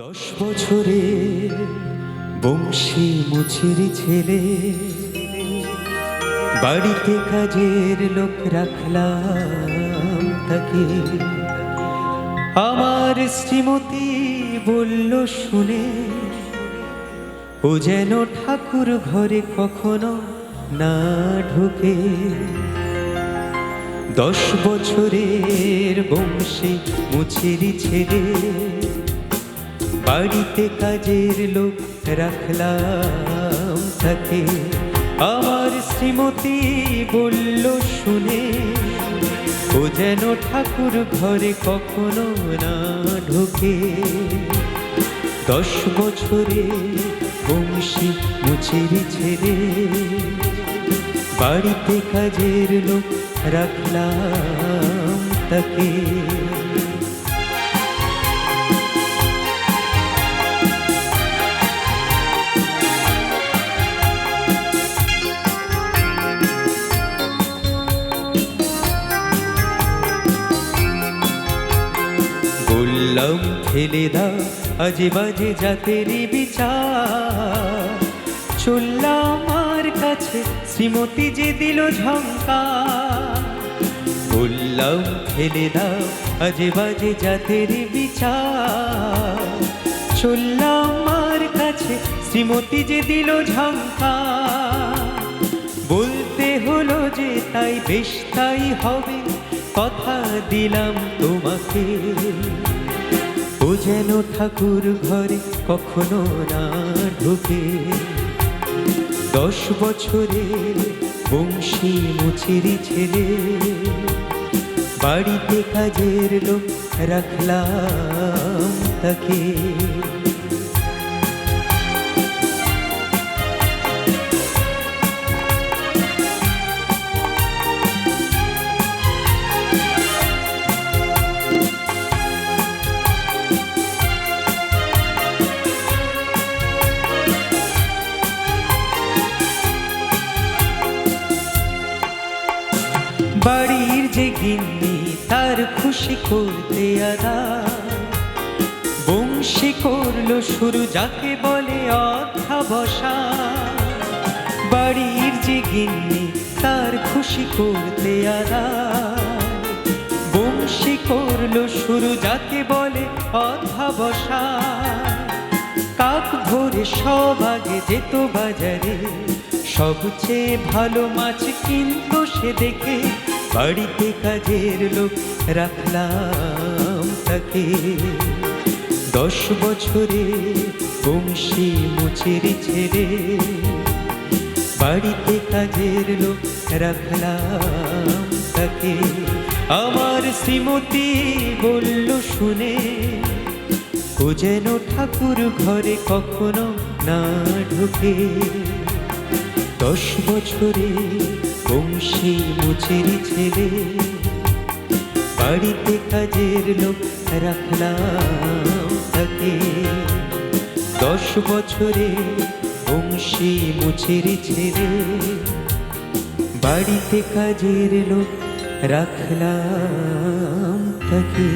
দশ বছরে বংশী মুছির ছেলে। বাড়িতে কাজের লোক রাখলাম তাকে। আমার শ্রীমতী বলল, শুনে ও যেন ঠাকুর ঘরে কখনো না ঢুকে। দশ বছরের বংশী মুছিরি ছেড়ে বাড়িতে কাজের লোক রাখলাম থাকে আমার শ্রীমতী বলল, শুনে, ও যেন ঠাকুর ঘরে কখনো না ঢোকে। দশ বছরে বংশী মুছিরি ছেড়ে বাড়িতে কাজের লোক রাখলাম তাকে। বললাম ফেলে দাও, আজে বাজে জাতেরই বিচার। চললাম আমার কাছে শ্রীমতী যে দিল ঝঙ্কার বললাম ফেলে দাও, আজে বাজে জাতেরই বিচার। চললাম আমার কাছে শ্রীমতী যে দিল ঝঙ্কার বলতে হলো যে তাই বেশ তাই হবে, কথা দিলাম তোমাকে। যেন ঠাকুর ঘরে কখনো না ঢুকে। দশ বছরে বংশী মুচির ছেলে, বাড়িতে কাজের লোক রাখলাম তাকে। বাড়ির যে গিন্নি, তার খুশি করতে আদা। বংশী করল শুরু যাকে বলে অধ্যাবসা বাড়ির যে গিন্নি, তার খুশি করতে আদা। বংশী করল শুরু যাকে বলে অধ্যাবসা কাক ভোরে সব আগে যেত বাজারে। সবচেয়ে ভালো মাছ কিন্তু সে দেখে বাড়িতে কাজের লোক রাখলাম তাকে। দশ বছরে বংশী মুছের ছেড়ে বাড়িতে কাজের লোক রাখলাম তাকে। আমার শ্রীমতী বলল, শুনে, ও যেন ঠাকুর ঘরে কখনো না ঢুকে। দশ বছরে বংশী মুছেরি ছেলে। বাড়িতে কাজের লোক রাখলাম তাকে। দশ বছরে বংশী মুছেরি ছেলে। বাড়িতে কাজের লোক রাখলাম তাকে।